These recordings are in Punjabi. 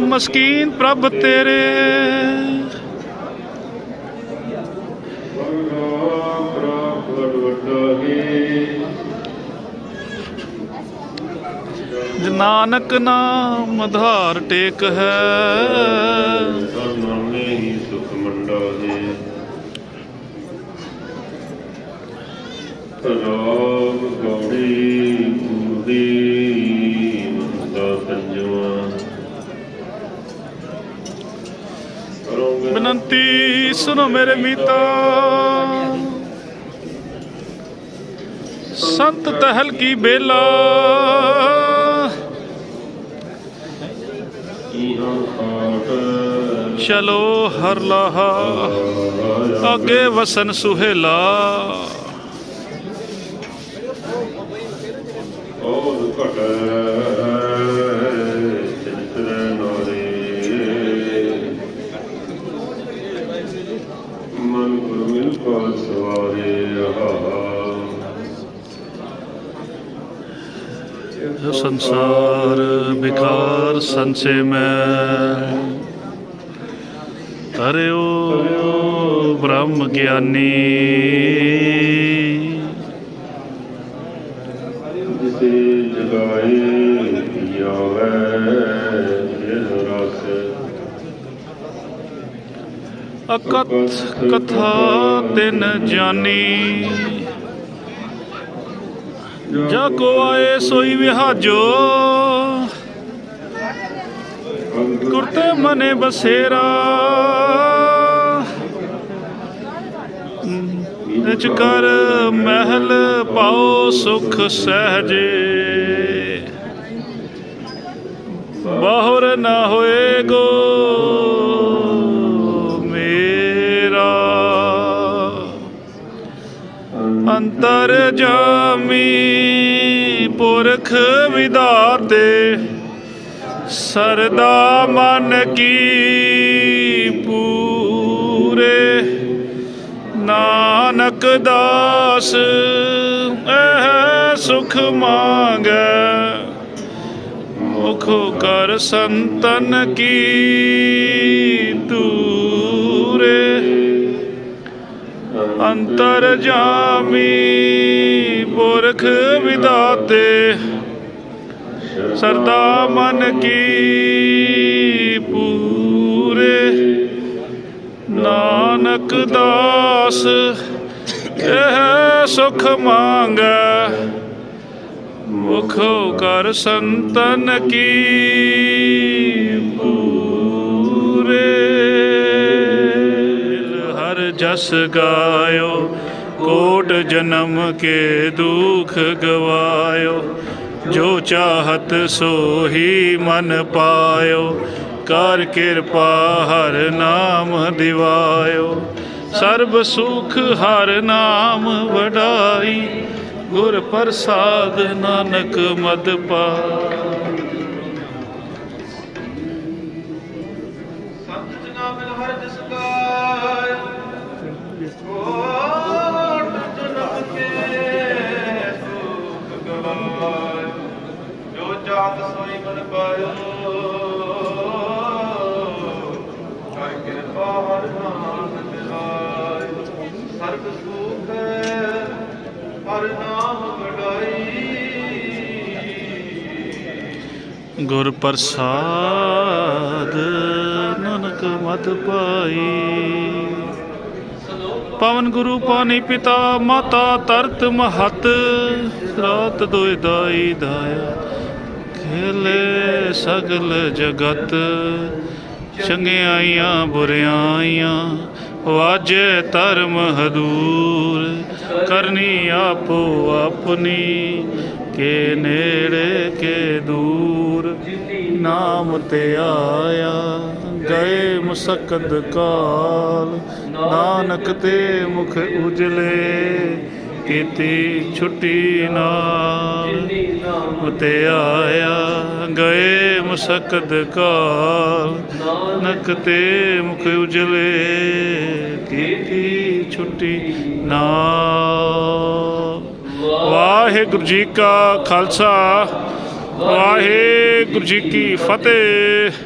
ਮਸਕੀਨ ਪ੍ਰਭ ਤੇਰੇ। ਨਾਨਕ ਨਾਮ ਆਧਾਰ ਟੇਕ ਹੈ। ਨਾਮੇ ਹੀ ਸੁਖ ਮੰਡਾਗੇ ਰਾਮ ਗੌੜੀ ਪੂਰਦੀ। ਕਰੋਗੇ ਬੇਨੰਤੀ ਸੁਨੋ ਮੇਰੇ ਮੀਤਾ। ਸੰਤ ਤਹਿਲ ਕੀ ਬੇਲਾ। ਚਲੋ ਹਰ ਲਾਹਾ, ਅੱਗੇ ਵਸਨ ਸੁਹੇਲਾ। ਔਰ ਘਟ ਸਵਾਰੇ ਸੰਸਾਰ ਵਿਕਾਰ ਸੰਸੇ ਮੈਂ ਤਰਿਓ ਬ੍ਰਹਮ ਗਿਆਨੀ। ਜਿਸੇ ਜਗਾਏ ਪਿਆਵੈ ਜਿਨ ਰਸ ਅਕਥ ਕਥਾ ਤਿਨ ਜਾਨੀ। ਜਾ ਕੋ ਆਏ ਸੋਈ ਵਿਹਾਜੋ। ਕੁਰਤੇ ਮਨੇ ਬਸੇਰਾ। ਨਿਚ ਕਰ ਮਹਿਲ ਪਾਓ ਸੁਖ ਸਹਜੇ। ਬਾਹਰ ਨਾ ਹੋਏਗੋ ਅੰਤਰ ਜਾਮੀ ਪੁਰਖ ਵਿਦਾਤੇ, ਸਰਦਾ ਮਨ ਕੀ ਪੂਰੇ। ਨਾਨਕ ਦਾਸ, ਇਹ ਸੁਖ ਮੰਗੈ। ਮੁਖ ਕਰ ਸੰਤਨ ਕੀ ਤੂੰ? ਅੰਤਰ ਜਾਮੀ ਪੁਰਖ ਵਿਦਾਤੇ, ਸਰਦਾ ਮਨ ਕੀ ਪੂਰੇ। ਨਾਨਕ ਦਾਸ, ਇਹ ਸੁਖ ਮੰਗੈ। ਮੁਖੋ ਕਰ ਸੰਤਨ ਕੀ ਪੂਰੇ ਜਸ ਗਾਇਓ, ਕੋਟ ਜਨਮ ਕੇ ਦੁਖ ਗਵਾਇਓ, ਜੋ ਚਾਹਤ ਸੋਹੀ ਮਨ ਪਾਇਓ, ਕਰ ਕਿਰਪਾ ਹਰ ਨਾਮ ਦਿਵਾਇਓ। ਸਰਬ ਸੁਖ ਹਰ ਨਾਮ ਵਡਾਈ, ਗੁਰ ਪ੍ਰਸਾਦ ਨਾਨਕ ਮਦ ਪਾ ਜੋ ਸੋਈ ਮਨ ਪਾਇਓ। ਹਰ ਕਿਰਪਾ ਹਰ ਨਾਮ ਦਿਲਾਇ ਸਰਬ ਸੁਖ ਹਰ ਨਾਮ ਵਡਾਈ ਗੁਰ ਪ੍ਰਸਾਦ, ਨਾਨਕ ਮਤ ਪਾਈ। ਪਵਨ ਗੁਰੂ ਪਾਣੀ ਪਿਤਾ, ਮਾਤਾ ਤਰਤ ਮਹਤ, ਰਾਤ ਦੋਇ ਦਾਈ ਦਾਇਆ। ਖੇਲੇ ਸਗਲ ਜਗਤ ਚੰਗਿਆਈਆਂ ਬੁਰਿਆਈਆਂ ਵਾਜੇ ਧਰਮ ਹਦੂਰ, ਕਰਨੀ ਆਪੋ ਆਪਣੀ, ਕੇ ਨੇੜੇ ਕੇ ਦੂਰ, ਨਾਮ ਤੇ ਆਇਆ, ਗਏ ਮੁਸਕਦ ਕਾਲ, ਨਾਨਕ ਤੇ ਮੁਖ ਉਜਲੇ ਕੀਤੀ ਛੁੱਟੀ ਨਾਲ ਉਤੇ ਆਇਆ, ਗਏ ਮੁਸਕਦ ਕਾਲ, ਨਕ ਤੇ ਮੁਖ ਉਜਲੇ, ਕੀਤੀ ਛੁੱਟੀ ਨਾਲ। ਵਾਹਿਗੁਰੂ ਜੀ ਕਾ ਖਾਲਸਾ, ਵਾਹਿਗੁਰੂ ਜੀ ਕੀ ਫਤਿਹ।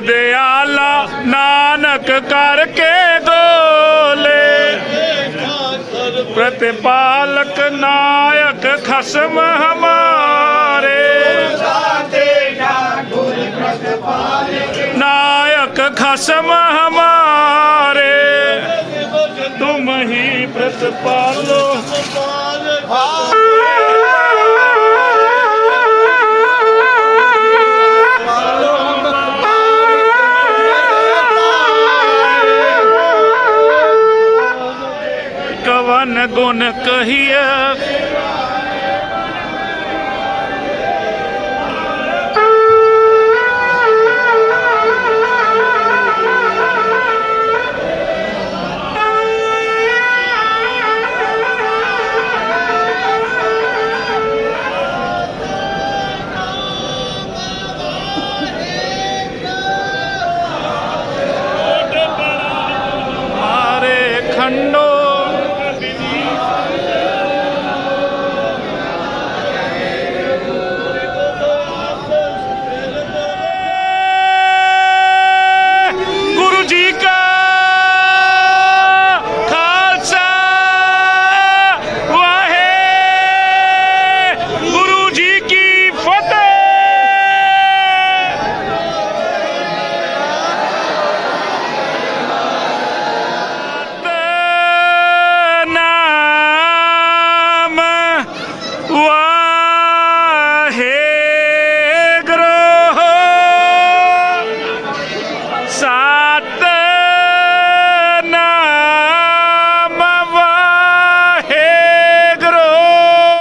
ਦਿਆਲਾ ਨਾਨਕ ਕਰਕੇ ਦੋਲੇ। ਪ੍ਰਤਿਪਾਲਕ ਨਾਇਕ ਖਸਮ ਹਮਾਰੇ। ਨਾਇਕ ਖਸਮ ਹਮਾਰੇ। ਤੁਮ ਹੀ ਪ੍ਰਤਪਾਲੋ। ਹਾਂ ਕੌਣ ਕਹੀਏ?